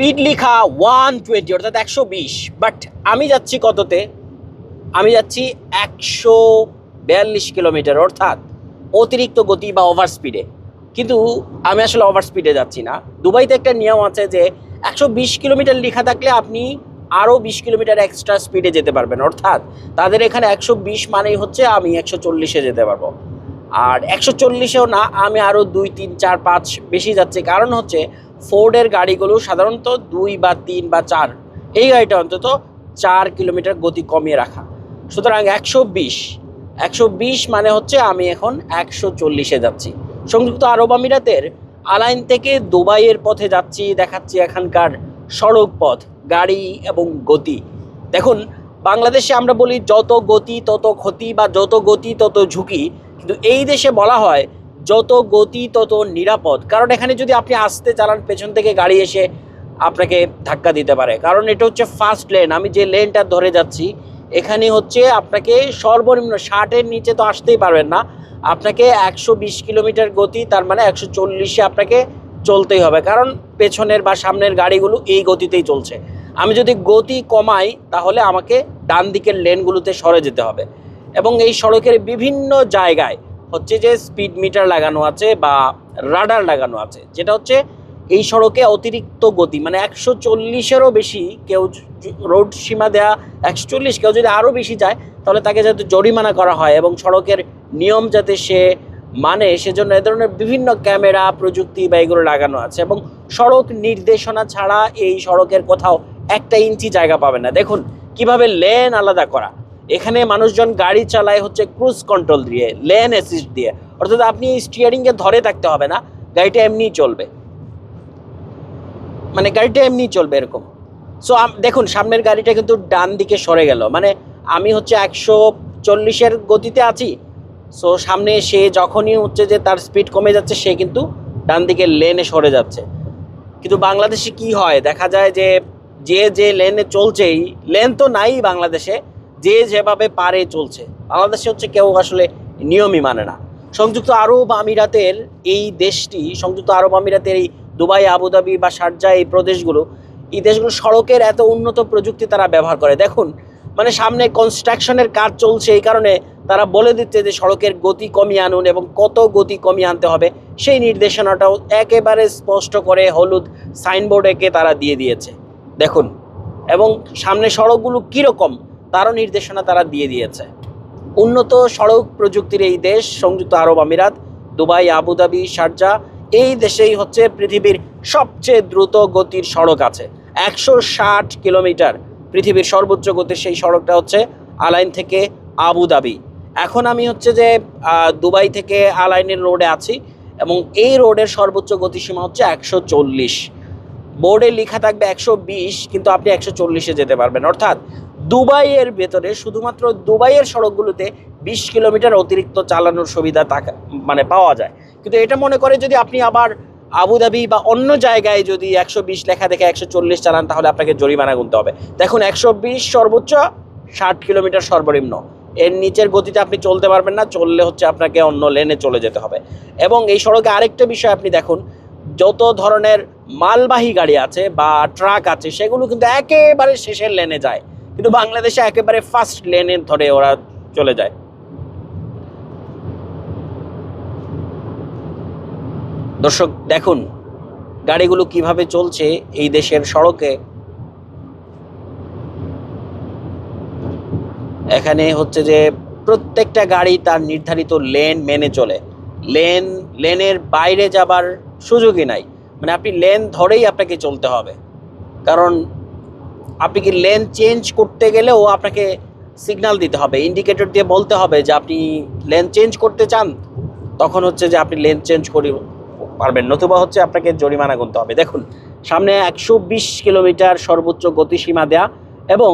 Speed লিখা one twenty অর্থাৎ একশো বিশ। বাট আমি যাচ্ছি কততে? আমি যাচ্ছি একশো বিয়াল্লিশ কিলোমিটার, অর্থাৎ অতিরিক্ত গতি বা ওভার স্পিডে কিন্তু আমি আসলে ওভার স্পিডে যাচ্ছি না। দুবাইতে একটা নিয়ম আছে যে একশো বিশ কিলোমিটার লেখা থাকলে আপনি আরও বিশ কিলোমিটার এক্সট্রা স্পিডে যেতে পারবেন। অর্থাৎ তাদের এখানে একশো বিশ মানেই হচ্ছে আমি একশো চল্লিশে যেতে পারব। আর একশো চল্লিশেও না, আমি আরও দুই, তিন, চার, পাঁচ বেশি যাচ্ছি। কারণ হচ্ছে ফোর্ডের গাড়িগুলো সাধারণত দুই বা তিন বা চার। এই গাড়িটা অন্তত চার কিলোমিটার গতি কমিয়ে রাখা। সুতরাং একশো বিশ। একশো বিশ মানে হচ্ছে আমি এখন একশো চল্লিশে যাচ্ছি। সংযুক্ত আরব আমিরাতের আলাইন থেকে দুবাইয়ের পথে যাচ্ছি, দেখাচ্ছি এখানকার সড়ক পথ, গাড়ি এবং গতি। দেখুন, বাংলাদেশে আমরা বলি যত গতি তত ক্ষতি বা যত গতি তত ঝুঁকি। কিন্তু এই দেশে বলা হয় যত গতি, তত নিরাপদ। কারণ এখানে যদি আপনি আসতে চালান, পেছন থেকে গাড়ি এসে আপনাকে ধাক্কা দিতে পারে। কারণ এটা হচ্ছে ফার্স্ট লেন আমি যে লেনটা ধরে যাচ্ছি, এখানে হচ্ছে আপনাকে সর্বনিম্ন ষাটের নিচে তো আসতেই পারবেন না। আপনাকে একশো বিশ কিলোমিটার গতি, তার মানে একশো চল্লিশে আপনাকে চলতেই হবে। কারণ পেছনের বা সামনের গাড়িগুলো এই গতিতেই চলছে। আমি যদি গতি কমাই, তাহলে আমাকে ডান দিকের লেনগুলোতে সরে যেতে হবে। এবং এই সড়কের বিভিন্ন জায়গায় হচ্ছে যে স্পিড মিটার লাগানো আছে বা রাডার লাগানো আছে। যেটা হচ্ছে এই সড়কে অতিরিক্ত গতি মানে একশো চল্লিশেরও বেশি কেউ রোড সীমা দেয়া একশো চল্লিশ, কেউ যদি আরও বেশি যায়, তাহলে তাকে যাতে জরিমানা করা হয় এবং সড়কের নিয়ম যাতে সে মানে সেজন্য এ ধরনের বিভিন্ন ক্যামেরা, প্রযুক্তি বা এগুলো লাগানো আছে এবং সড়ক নির্দেশনা ছাড়া এই সড়কের কোথাও একটা ইঞ্চি জায়গা পাবে না। দেখুন, কীভাবে লেন আলাদা করা। এখানে মানুষজন গাড়ি চালায় হচ্ছে ক্রুজ কন্ট্রোল দিয়ে লেন অ্যাসিস্ট দিয়ে। অর্থাৎ আপনি স্টিয়ারিংয়ে ধরে থাকতে হবে না, গাড়িটা এমনিই চলবে। মানে গাড়িটা এমনিই চলবে এরকম। সো দেখুন, সামনের গাড়িটা কিন্তু ডান দিকে সরে গেল। মানে আমি হচ্ছে একশো চল্লিশের গতিতে আছি। সো সামনে সে যখনই হচ্ছে যে তার স্পিড কমে যাচ্ছে, সে কিন্তু ডান দিকে লেনে সরে যাচ্ছে। কিন্তু বাংলাদেশে কি হয়? দেখা যায় যে যে যে লেনে চলছেই লেন তো নাই বাংলাদেশে যে যেভাবে পারে চলছে। বাংলাদেশে হচ্ছে কেউ আসলে নিয়মই মানে না। সংযুক্ত আরব আমিরাতের এই দেশটি, সংযুক্ত আরব আমিরাতের এই দুবাই, আবুধাবি বা শারজা এই প্রদেশগুলো, এই দেশগুলো সড়কের এত উন্নত প্রযুক্তি তারা ব্যবহার করে। দেখুন মানে সামনে কনস্ট্রাকশনের কাজ চলছে এই কারণে তারা বলে দিচ্ছে যে সড়কের গতি কমিয়ে আনুন এবং কত গতি কমিয়ে আনতে হবে। সেই নির্দেশনাটাও একেবারে স্পষ্ট করে হলুদ সাইনবোর্ড তারা দিয়ে দিয়েছে। দেখুন, এবং সামনে সড়কগুলো কীরকম? তারও নির্দেশনা তারা দিয়ে দিয়েছে। উন্নত সড়ক প্রযুক্তির এই দেশ, সংযুক্ত আরব আমিরাত, দুবাই, আবুধাবি, শারজা, এই দেশেই হচ্ছে পৃথিবীর সবচেয়ে দ্রুত গতির সড়ক আছে। একশো ষাট কিলোমিটার পৃথিবীর সর্বোচ্চ গতির সেই সড়কটা হচ্ছে আলাইন থেকে আবুধাবি। এখন আমি হচ্ছে যে দুবাই থেকে আলাইনের রোডে আছি এবং এই রোডের সর্বোচ্চ গতিসীমা হচ্ছে একশো চল্লিশ। বোর্ডে লেখা থাকবে একশো বিশ, কিন্তু আপনি একশো চল্লিশে যেতে পারবেন। অর্থাৎ দুবাইয়ের ভেতরে শুধুমাত্র দুবাইয়ের সড়কগুলোতে বিশ কিলোমিটার অতিরিক্ত চালানোর সুবিধা থাকা মানে পাওয়া যায়। কিন্তু এটা মনে করে যদি আপনি আবার আবুধাবি বা অন্য জায়গায় যদি একশো বিশ লেখা দেখে একশো চল্লিশ চালান, তাহলে আপনাকে জরিমানা গুনতে হবে। দেখুন, একশো বিশ সর্বোচ্চ ষাট কিলোমিটার সর্বনিম্ন। এর নিচের গতিতে আপনি চলতে পারবেন না, চললে হচ্ছে আপনাকে অন্য লেনে চলে যেতে হবে। এবং এই সড়কে আরেকটা বিষয় আপনি দেখুন, যত ধরনের মালবাহী গাড়ি আছে বা ট্রাক আছে, সেগুলো কিন্তু একেবারে শেষের লেনে যায়। কিন্তু বাংলাদেশে একেবারে ফার্স্ট লেনে ধরে ওরা চলে যায়। দর্শক, দেখুন গাড়িগুলো কীভাবে চলছে এই দেশের সড়কে। এখানে হচ্ছে যে প্রত্যেকটা গাড়ি তার নির্ধারিত লেন মেনে চলে। লেন লেনের বাইরে যাবার সুযোগই নাই। মানে আপনি লেন ধরেই আপনাকে চলতে হবে। কারণ আপনি কি লেন চেঞ্জ করতে গেলেও আপনাকে সিগন্যাল দিতে হবে ইন্ডিকেটর দিয়ে বলতে হবে যে আপনি লেন চেঞ্জ করতে চান, তখন হচ্ছে যে আপনি লেন চেঞ্জ করে পারবেন, নতুবা হচ্ছে আপনাকে জরিমানা গুনতে হবে। দেখুন, সামনে একশো বিশ কিলোমিটার সর্বোচ্চ গতিসীমা দেয়া এবং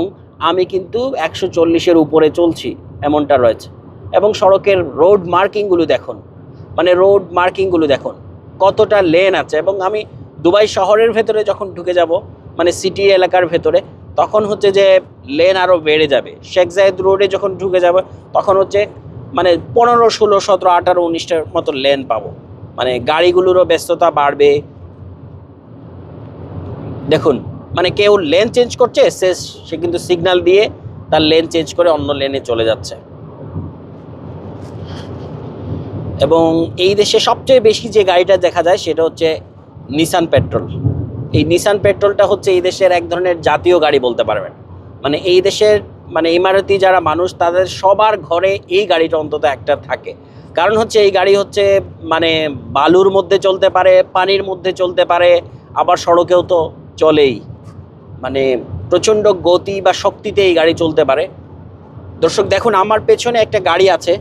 আমি কিন্তু একশো চল্লিশের উপরে চলছি, এমনটা রয়েছে। এবং সড়কের রোড মার্কিংগুলো দেখুন মানে রোড মার্কিংগুলো দেখুন, কতটা লেন আছে। এবং আমি দুবাই শহরের ভেতরে যখন ঢুকে যাব মানে সিটি এলাকার ভেতরে, তখন হচ্ছে যে লেন আরও বেড়ে যাবে। শেখ জায়েদ রোডে যখন ঢুকে যাবে, তখন হচ্ছে মানে পনেরো, ষোলো, সতেরো, আঠারো, উনিশটার মতো লেন পাবো। মানে গাড়িগুলোরও ব্যস্ততা বাড়বে। দেখুন মানে কেউ লেন চেঞ্জ করছে, সে সে কিন্তু সিগন্যাল দিয়ে তার লেন চেঞ্জ করে অন্য লেনে চলে যাচ্ছে। এবং এই দেশে সবচেয়ে বেশি যে গাড়িটা দেখা যায়, সেটা হচ্ছে নিসান পেট্রোল এই নিসান পেট্রোলটা হচ্ছে এই দেশের এক ধরনের জাতীয় গাড়ি বলতে পারবেন। মানে এই দেশের মানে ইমারতি যারা মানুষ, তাদের সবার ঘরে এই গাড়িটা অন্তত একটা থাকে। কারণ হচ্ছে এই গাড়ি হচ্ছে মানে বালুর মধ্যে চলতে পারে, পানির মধ্যে চলতে পারে, আবার সড়কেও তো চলেই। মানে প্রচণ্ড গতি বা শক্তিতে এই গাড়ি চলতে পারে। দর্শক, দেখুন, আমার পেছনে একটা গাড়ি আছে,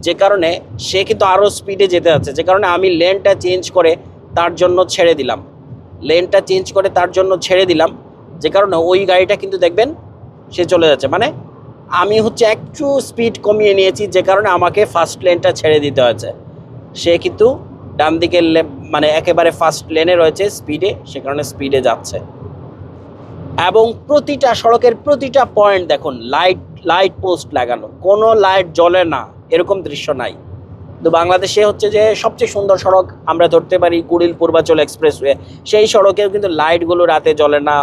যে কারণে সে কিন্তু আরও স্পিডে যেতে যাচ্ছে। যে কারণে আমি লেনটা চেঞ্জ করে তার জন্য ছেড়ে দিলাম। লেনটা চেঞ্জ করে তার জন্য ছেড়ে দিলাম। যে কারণে ওই গাড়িটা কিন্তু দেখবেন সে চলে যাচ্ছে। মানে আমি হচ্ছে একটু স্পিড কমিয়ে নিয়েছি, যে কারণে আমাকে ফার্স্ট লেনটা ছেড়ে দিতে হয়েছে। সে কিন্তু ডান দিকের লে- মানে একেবারে ফার্স্ট লেনে রয়েছে স্পিডে সে কারণে স্পিডে যাচ্ছে। এবং প্রতিটা সড়কের প্রতিটা পয়েন্ট দেখুন লাইট লাইট পোস্ট লাগানো। কোনো লাইট জ্বলে না, এরকম দৃশ্য নাই। তো বাংলাদেশে হচ্ছে যে সবচেয়ে সুন্দর সড়ক আমরা ধরতে পারি কুড়িল পূর্বাচল এক্সপ্রেসওয়ে। সেই সড়কেও কিন্তু লাইটগুলো রাতে জ্বলে না।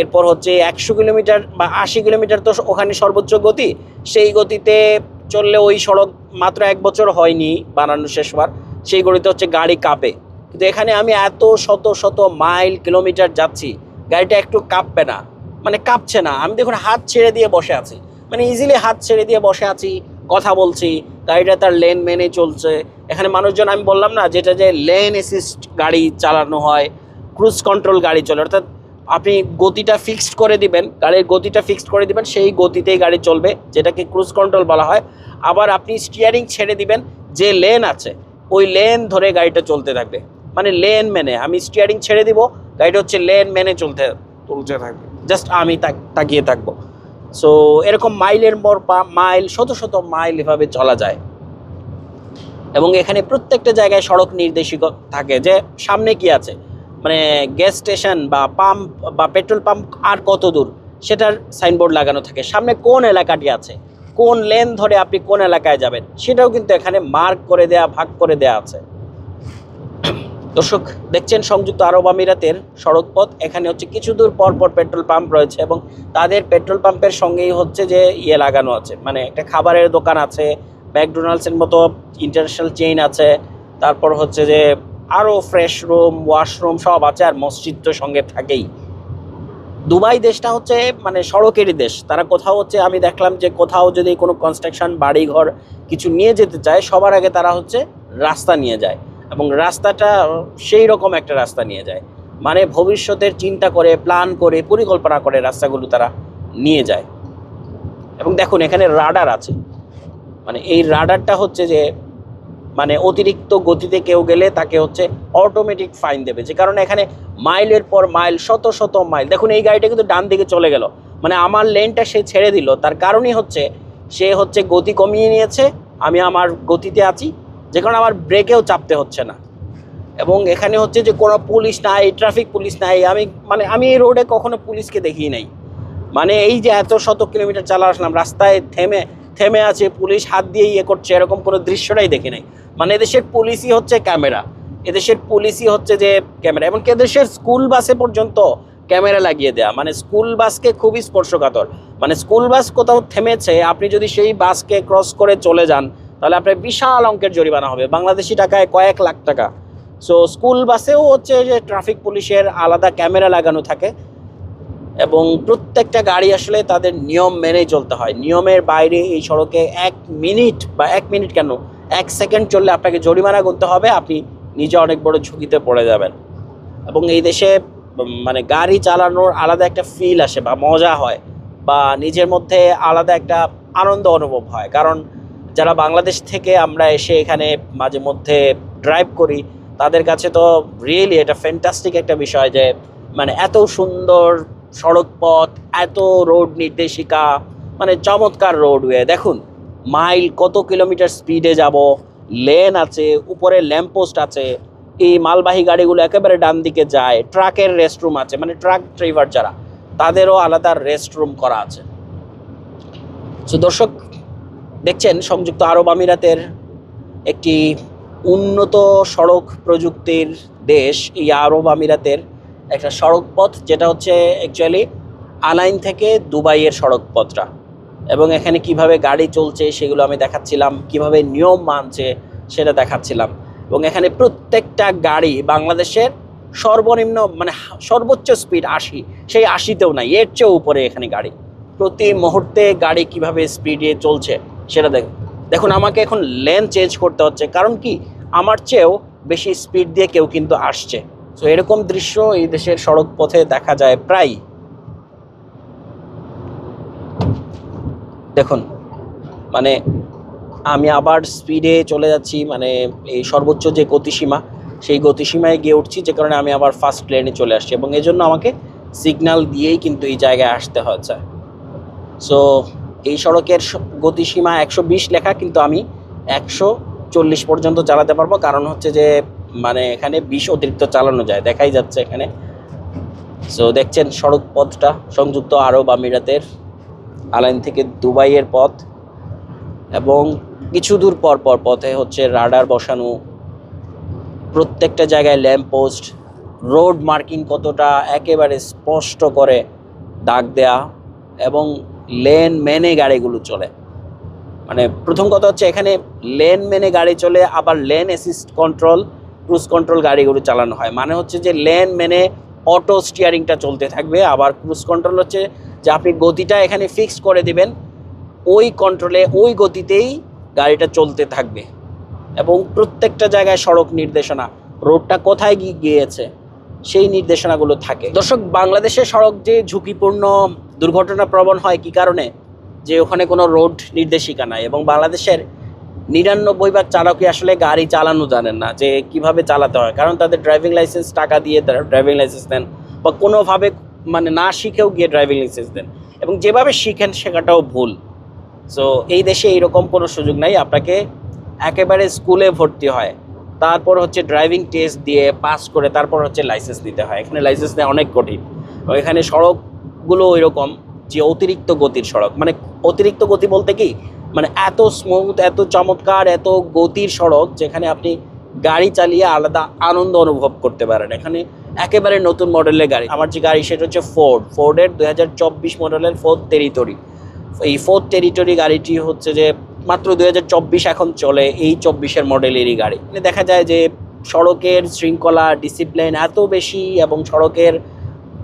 এরপর হচ্ছে একশো কিলোমিটার বা আশি কিলোমিটার তো ওখানে সর্বোচ্চ গতি। সেই গতিতে চললে ওই সড়ক মাত্র এক বছর হয়নি বানানো শেষ হওয়ার সেই গতিতে হচ্ছে গাড়ি কাঁপে। কিন্তু এখানে আমি এত শত শত মাইল কিলোমিটার যাচ্ছি, গাড়িটা একটু কাঁপবে না। মানে কাঁপছে না। আমি দেখুন হাত ছেড়ে দিয়ে বসে আছি। মানে ইজিলি হাত ছেড়ে দিয়ে বসে আছি, কথা বলছি। গাড়িটা তার লেন মেনে চলছে। এখানে মানুষজন আমি বললাম না যেটা যে লেন অ্যাসিস্ট গাড়ি চালানো হয় ক্রুজ কন্ট্রোল গাড়ি চলে অর্থাৎ আপনি গতিটা ফিক্সড করে দিবেন গাড়ির গতিটা ফিক্সড করে দিবেন সেই গতিতেই গাড়ি চলবে যেটাকে ক্রুজ কন্ট্রোল বলা হয়। আবার আপনি স্টিয়ারিং ছেড়ে দিবেন যে লেন আছে ওই লেন ধরে গাড়িটা চলতে থাকবে। মানে লেন মেনে আমি স্টিয়ারিং ছেড়ে দিব গাড়িটা হচ্ছে লেন মেনে চলতে চলতে থাকবে। জাস্ট আমি তাকিয়ে থাকব। সো এরকম মাইলের পর মাইল শত শত মাইল এভাবে চলা যায়। এবং এখানে প্রত্যেকটা জায়গায় সড়ক নির্দেশিক থাকে যে, সামনে কি আছে? মানে গ্যাস স্টেশন বা পাম্প বা পেট্রোল পাম্প আর কত দূর? সেটার সাইনবোর্ড লাগানো থাকে। সামনে কোন এলাকাটি আছে? কোন লেন ধরে আপনি কোন এলাকায় যাবেন? সেটাও কিন্তু এখানে মার্ক করে দেয়া, ভাগ করে দেয়া আছে। দর্শক, দেখছেন সংযুক্ত আরব আমিরাতের সড়ক পথ এখানে হচ্ছে কিছু দূর পর পর পেট্রোল পাম্প রয়েছে এবং তাদের পেট্রোল পাম্পের সঙ্গেই হচ্ছে যে ইয়ে লাগানো আছে। মানে একটা খাবারের দোকান আছে, ম্যাকডোনাল্ডসের মতো ইন্টারন্যাশনাল চেইন আছে, তারপর হচ্ছে যে আরও ফ্রেশ রুম, ওয়াশরুম সব আছে আর মসজিদ তো সঙ্গে থাকেই। দুবাই দেশটা হচ্ছে মানে সড়কেরই দেশ। তারা কোথাও হচ্ছে আমি দেখলাম যে কোথাও যদি কোনো কনস্ট্রাকশন বাড়িঘর কিছু নিয়ে যেতে চায়, সবার আগে তারা হচ্ছে রাস্তা নিয়ে যায়। এবং রাস্তাটা সেই রকম একটা রাস্তা নিয়ে যায়। মানে ভবিষ্যতের চিন্তা করে প্ল্যান করে, পরিকল্পনা করে রাস্তাগুলো তারা নিয়ে যায়। এবং দেখুন, এখানে রাডার আছে। মানে এই রাডারটা হচ্ছে যে মানে অতিরিক্ত গতিতে কেউ গেলে তাকে হচ্ছে অটোমেটিক ফাইন দেবে। যে কারণে এখানে মাইলের পর মাইল, শত শত মাইল। দেখুন, এই গাড়িটা কিন্তু ডান দিকে চলে গেল। মানে আমার লেনটা সে ছেড়ে দিল। তার কারণই হচ্ছে, সে হচ্ছে গতি কমিয়ে নিয়েছে, আমি আমার গতিতে আছি। যে কারণে আমার ব্রেকেও চাপতে হচ্ছে না। এবং এখানে হচ্ছে যে কোনো পুলিশ নাই, ট্রাফিক পুলিশ নাই, আমি মানে আমি এই রোডে কখনো পুলিশকে দেখি নাই। মানে এই যে এত শত কিলোমিটার চালা আসলাম, রাস্তায় থেমে থেমে আছে, পুলিশ হাত দিয়ে ইয়ে করছে, এরকম কোনো দৃশ্যটাই দেখি নাই। মানে এদেশের পুলিশই হচ্ছে ক্যামেরা, এদেশের পুলিশই হচ্ছে যে ক্যামেরা, এমনকি এদেশের স্কুল বাসে পর্যন্ত ক্যামেরা লাগিয়ে দেয়া। মানে স্কুল বাসকে খুবই স্পর্শকাতর। মানে স্কুল বাস কোথাও থেমেছে, আপনি যদি সেই বাসকে ক্রস করে চলে যান তাহলে আপনার বিশাল অঙ্কের জরিমানা হবে। বাংলাদেশি টাকায় কয়েক লাখ টাকা। সো স্কুল বাসেও হচ্ছে যে ট্রাফিক পুলিশের আলাদা ক্যামেরা লাগানো থাকে এবং প্রত্যেকটা গাড়ি আসলে তাদের নিয়ম মেনেই চলতে হয়। নিয়মের বাইরে এই সড়কে এক মিনিট বা এক মিনিট কেন? এক সেকেন্ড চললে আপনাকে জরিমানা করতে হবে, আপনি নিজে অনেক বড় ঝুঁকিতে পড়ে যাবেন। এবং এই দেশে মানে গাড়ি চালানোর আলাদা একটা ফিল আসে বা মজা হয় বা নিজের মধ্যে আলাদা একটা আনন্দ অনুভব হয়। কারণ যারা বাংলাদেশ থেকে আমরা এসে এখানে মাঝে মধ্যে ড্রাইভ করি, তাদের কাছে তো রিয়েলি এটা ফ্যান্টাস্টিক একটা বিষয় যে মানে এত সুন্দর সড়ক পথ এত রোড নির্দেশিকা মানে চমৎকার রোডওয়ে দেখুন মাইল কত কিলোমিটার স্পিডে যাব লেন আছে, উপরে ল্যাম্পপোস্ট আছে, এই মালবাহী গাড়িগুলো একেবারে ডান দিকে যায় ট্রাকের রেস্টরুম আছে মানে ট্রাক ড্রাইভার যারা, তাদেরও আলাদা রেস্টরুম করা আছে। দর্শক দেখছেন, সংযুক্ত আরব আমিরাতের একটি উন্নত সড়ক প্রযুক্তির দেশ এই আরব আমিরাতের একটা সড়ক পথ, যেটা হচ্ছে অ্যাকচুয়ালি আলাইন থেকে দুবাইয়ের সড়ক পথটা। এবং এখানে কীভাবে গাড়ি চলছে সেগুলো আমি দেখাচ্ছিলাম, কীভাবে নিয়ম মানছে সেটা দেখাচ্ছিলাম। এবং এখানে প্রত্যেকটা গাড়ি বাংলাদেশের সর্বনিম্ন মানে সর্বোচ্চ স্পিড আশি, সেই আশিতেও নাই, এর চেয়েও উপরে এখানে গাড়ি। প্রতি মুহূর্তে গাড়ি কীভাবে স্পিডে চলছে সেটা দেখ। দেখুন, আমাকে এখন লেন চেঞ্জ করতে হচ্ছে, কারণ কি? আমার চেয়েও বেশি স্পিড দিয়ে কেউ কিন্তু আসছে। তো এরকম দৃশ্য এই দেশের সড়ক পথে দেখা যায় প্রায় দেখুন মানে আমি আবার স্পিডে চলে যাচ্ছি মানে এই সর্বোচ্চ যে গতিসীমা, সেই গতিসীমায় গিয়ে উঠছি, যে কারণে আমি আবার ফার্স্ট লেনে চলে আসছি। এবং এজন্য আমাকে সিগন্যাল দিয়েই কিন্তু এই জায়গায় আসতে হচ্ছে। সো এই সড়কের গতিসীমা একশো বিশ লেখা, কিন্তু আমি একশো চল্লিশ পর্যন্ত চালাতে পারব। কারণ হচ্ছে যে মানে এখানে বিশ অতিরিক্ত চালানো যায়, দেখাই যাচ্ছে এখানে। সো দেখছেন সড়ক পথটা সংযুক্ত আরব আমিরাতের আলাইন থেকে দুবাইয়ের পথ। এবং কিছু দূর পর পর পথে হচ্ছে রাডার বসানো, প্রত্যেকটা জায়গায় ল্যাম্প পোস্ট, রোড মার্কিং কতটা একেবারে স্পষ্ট করে দাগ দেয়া, এবং লেন মেনে গাড়িগুলো চলে। মানে প্রথম কথা হচ্ছে এখানে লেন মেনে গাড়ি চলে, আবার lane assist control cruise control গাড়িগুলো চালানো হয়। মানে হচ্ছে যে লেন মেনে অটো স্টিয়ারিংটা চলতে থাকবে, আবার ক্রুজ কন্ট্রোল হচ্ছে যে আপনি গতিটা এখানে ফিক্স করে দিবেন, ওই কন্ট্রোলে ওই গতিতেই গাড়িটা চলতে থাকবে। এবং প্রত্যেকটা জায়গায় সড়ক নির্দেশনা। রোডটা কোথায় গিয়ে গিয়েছে? সেই নির্দেশনাগুলো থাকে। দর্শক বাংলাদেশের সড়ক যে ঝুঁকিপূর্ণ, দুর্ঘটনা প্রবণ হয় কি কারণে? যে ওখানে কোনো রোড নির্দেশিকা নাই এবং বাংলাদেশের নিরানব্বই ভাগ চালকই আসলে গাড়ি চালানো জানেন না যে কীভাবে চালাতে হয়। কারণ তাদের ড্রাইভিং লাইসেন্স টাকা দিয়ে তারা ড্রাইভিং লাইসেন্স দেন বা কোনোভাবে মানে না শিখেও গিয়ে ড্রাইভিং লাইসেন্স দেন। এবং যেভাবে শিখেন শেখাটাও ভুল। সো এই দেশে এইরকম কোনো সুযোগ নাই। আপনাকে একেবারে স্কুলে ভর্তি হয়। তারপর হচ্ছে ড্রাইভিং টেস্ট দিয়ে পাস করে তারপর হচ্ছে লাইসেন্স নিতে হয়। এখানে লাইসেন্স নেওয়া অনেক কঠিন। এখানে সড়কগুলো ওই রকম যে অতিরিক্ত গতির সড়ক। মানে অতিরিক্ত গতি বলতে কি? মানে এত স্মুথ এত চমৎকার, এত গতির সড়ক যেখানে আপনি গাড়ি চালিয়ে আলাদা আনন্দ অনুভব করতে পারেন। এখানে একেবারে নতুন মডেলের গাড়ি। আমার যে গাড়ি সেটা হচ্ছে ফোর্ড ফোর্ডের দু হাজার চব্বিশ মডেলের ফোর্ড টেরিটরি এই ফোর্থ টেরিটরি গাড়িটি হচ্ছে যে মাত্র দু হাজার চব্বিশ এখন চলে এই চব্বিশের মডেলেরই গাড়ি। দেখা যায় যে সড়কের শৃঙ্খলা ডিসিপ্লিন এত বেশি এবং সড়কের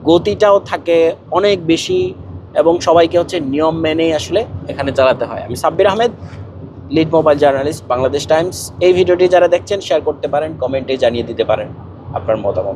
গতিটাও থাকে অনেক বেশি এবং সবাইকে হচ্ছে নিয়ম মেনেই আসলে এখানে চালাতে হয়। আমি Sabbir Ahmed lead mobile journalist Bangladesh Times. এই ভিডিওটি যারা দেখছেন শেয়ার করতে পারেন কমেন্টে জানিয়ে দিতে পারেন আপনার মতামত।